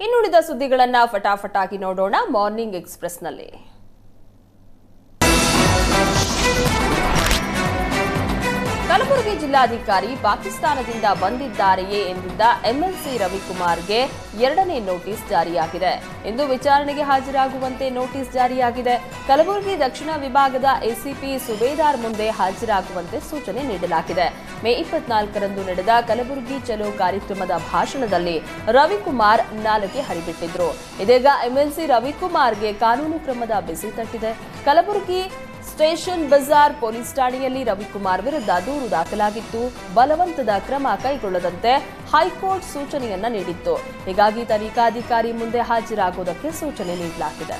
ಇನ್ನುಳಿದ ಸುದ್ದಿಗಳನ್ನ ಫಟಾಫಟಾಗಿ ನೋಡೋಣ ಮಾರ್ನಿಂಗ್ ಎಕ್ಸ್ಪ್ರೆಸ್ನಲ್ಲಿ. ಕಲಬುರಗಿ ಜಿಲ್ಲಾಧಿಕಾರಿ ಪಾಕಿಸ್ತಾನದಿಂದ ಬಂದಿದ್ದಾರೆಯೇ ಎಂದಿದ್ದ ಎಂಎಲ್ಸಿ ರವಿಕುಮಾರ್ಗೆ ಎರಡನೇ ನೋಟಿಸ್ ಜಾರಿಯಾಗಿದೆ. ಇಂದು ವಿಚಾರಣೆಗೆ ಹಾಜರಾಗುವಂತೆ ನೋಟಿಸ್ ಜಾರಿಯಾಗಿದೆ. ಕಲಬುರಗಿ ದಕ್ಷಿಣ ವಿಭಾಗದ ಎಸಿಪಿ ಸುಬೇದಾರ್ ಮುಂದೆ ಹಾಜರಾಗುವಂತೆ ಸೂಚನೆ ನೀಡಲಾಗಿದೆ. ಮೇ ಇಪ್ಪತ್ನಾಲ್ಕರಂದು ನಡೆದ ಕಲಬುರಗಿ ಚಲೋ ಕಾರ್ಯಕ್ರಮದ ಭಾಷಣದಲ್ಲಿ ರವಿಕುಮಾರ್ ನಾಲಗೆ ಹರಿಬಿಟ್ಟಿದ್ರು. ಇದೀಗ ಎಂಎಲ್ಸಿ ರವಿಕುಮಾರ್ಗೆ ಕಾನೂನು ಕ್ರಮದ ಬಿಸಿ ತಟ್ಟಿದೆ. ಕಲಬುರಗಿ ಸ್ಟೇಷನ್ ಬಜಾರ್ ಪೊಲೀಸ್ ಠಾಣೆಯಲ್ಲಿ ರವಿಕುಮಾರ್ ವಿರುದ್ಧ ದೂರು ದಾಖಲಾಗಿತ್ತು. ಬಲವಂತದ ಕ್ರಮ ಕೈಗೊಳ್ಳದಂತೆ ಹೈಕೋರ್ಟ್ ಸೂಚನೆಯನ್ನ ನೀಡಿತ್ತು. ಹೀಗಾಗಿ ತನಿಖಾಧಿಕಾರಿ ಮುಂದೆ ಹಾಜರಾಗುವುದಕ್ಕೆ ಸೂಚನೆ ನೀಡಲಾಗಿದೆ.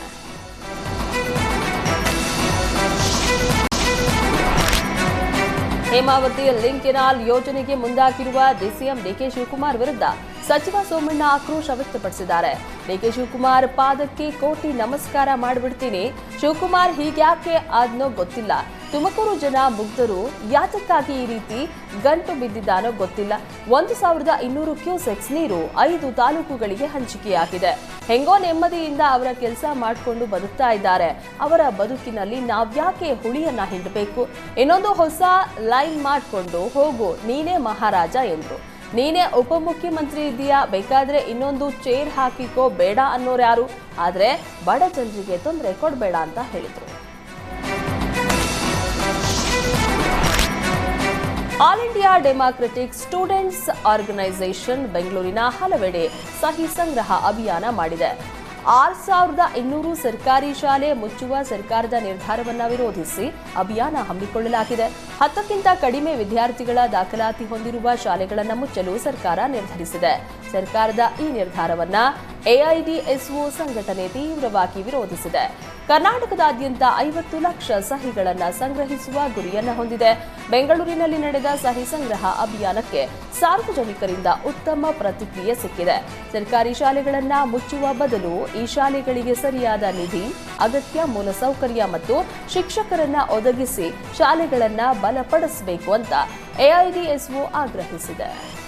ಹೇಮಾವತಿ ಲಿಂಕ್ ಕೆನಾಲ್ ಯೋಜನೆಗೆ ಮುಂದಾಗಿರುವ ಡಿಸಿಎಂ ಡಿಕೆ ಶಿವಕುಮಾರ್ ವಿರುದ್ಧ ಸಚಿವ ಸೋಮಣ್ಣ ಆಕ್ರೋಶ ವ್ಯಕ್ತಪಡಿಸಿದ್ದಾರೆ. ಡಿಕೆ ಶಿವಕುಮಾರ್ ಪಾದಕ್ಕೆ ಕೋಟಿ ನಮಸ್ಕಾರ ಮಾಡಿಬಿಡ್ತೀನಿ. ಶಿವಕುಮಾರ್ ಹೀಗ್ಯಾಕೆ ಅದನ್ನೋ ಗೊತ್ತಿಲ್ಲ. ತುಮಕೂರು ಜನ ಮುಗ್ಧರು ಯಾತಕ್ಕಾಗಿ ಈ ರೀತಿ ಗಂಟು ಬಿದ್ದಿದ್ದಾನೋ ಗೊತ್ತಿಲ್ಲ. ಒಂದು ಸಾವಿರದ ಇನ್ನೂರು ಕ್ಯೂಸೆಕ್ಸ್ ನೀರು ಐದು ತಾಲೂಕುಗಳಿಗೆ ಹಂಚಿಕೆಯಾಗಿದೆ. ಹೆಂಗೋ ನೆಮ್ಮದಿಯಿಂದ ಅವರ ಕೆಲಸ ಮಾಡಿಕೊಂಡು ಬದುಕ್ತಾ ಇದ್ದಾರೆ. ಅವರ ಬದುಕಿನಲ್ಲಿ ನಾವ್ಯಾಕೆ ಹುಳಿಯನ್ನ ಹಿಂಡಬೇಕು? ಇನ್ನೊಂದು ಹೊಸ ಲೈನ್ ಮಾಡಿಕೊಂಡು ಹೋಗು ನೀನೇ ಮಹಾರಾಜ ಎಂದ್ರು. ನೀನೇ ಉಪಮುಖ್ಯಮಂತ್ರಿ ಇದೆಯಾ ಬೇಕಾದ್ರೆ ಇನ್ನೊಂದು ಚೇರ್ ಹಾಕಿಕೋ, ಬೇಡ ಅನ್ನೋರು ಯಾರು? ಆದ್ರೆ ಬಡ ಜನರಿಗೆ ತೊಂದರೆ ಕೊಡಬೇಡ ಅಂತ ಹೇಳಿದ್ರು. All India democratic students organisation ಬೆಂಗಳೂರಿನ ಹಲವೆಡೆ ಸಹಿ ಸಂಗ್ರಹ ಅಭಿಯಾನ ಮಾಡಿದೆ. ಆರು ಸಾವಿರದ ಇನ್ನೂರು ಸರ್ಕಾರಿ ಶಾಲೆ ಮುಚ್ಚುವ ಸರ್ಕಾರದ ನಿರ್ಧಾರವನ್ನು ವಿರೋಧಿಸಿ ಅಭಿಯಾನ ಹಮ್ಮಿಕೊಳ್ಳಲಾಗಿದೆ. ಹತ್ತಕ್ಕಿಂತ ಕಡಿಮೆ ವಿದ್ಯಾರ್ಥಿಗಳ ದಾಖಲಾತಿ ಹೊಂದಿರುವ ಶಾಲೆಗಳನ್ನು ಮುಚ್ಚಲು ಸರ್ಕಾರ ನಿರ್ಧರಿಸಿದೆ. ಸರ್ಕಾರದ ಈ ನಿರ್ಧಾರವನ್ನ ಎಐಡಿಎಸ್ಒ ಸಂಘಟನೆ ತೀವ್ರವಾಗಿ ವಿರೋಧಿಸಿದೆ. ಕರ್ನಾಟಕದಾದ್ಯಂತ ಐವತ್ತು ಲಕ್ಷ ಸಹಿಗಳನ್ನು ಸಂಗ್ರಹಿಸುವ ಗುರಿಯನ್ನು ಹೊಂದಿದೆ. ಬೆಂಗಳೂರಿನಲ್ಲಿ ನಡೆದ ಸಹಿ ಸಂಗ್ರಹ ಅಭಿಯಾನಕ್ಕೆ ಸಾರ್ವಜನಿಕರಿಂದ ಉತ್ತಮ ಪ್ರತಿಕ್ರಿಯೆ ಸಿಕ್ಕಿದೆ. ಸರ್ಕಾರಿ ಶಾಲೆಗಳನ್ನ ಮುಚ್ಚುವ ಬದಲು ಈ ಶಾಲೆಗಳಿಗೆ ಸರಿಯಾದ ನಿಧಿ, ಅಗತ್ಯ ಮೂಲಸೌಕರ್ಯ ಮತ್ತು ಶಿಕ್ಷಕರನ್ನ ಒದಗಿಸಿ ಶಾಲೆಗಳನ್ನ ಬಲಪಡಿಸಬೇಕು ಅಂತ ಎಐಡಿಎಸ್ಒ ಆಗ್ರಹಿಸಿದೆ.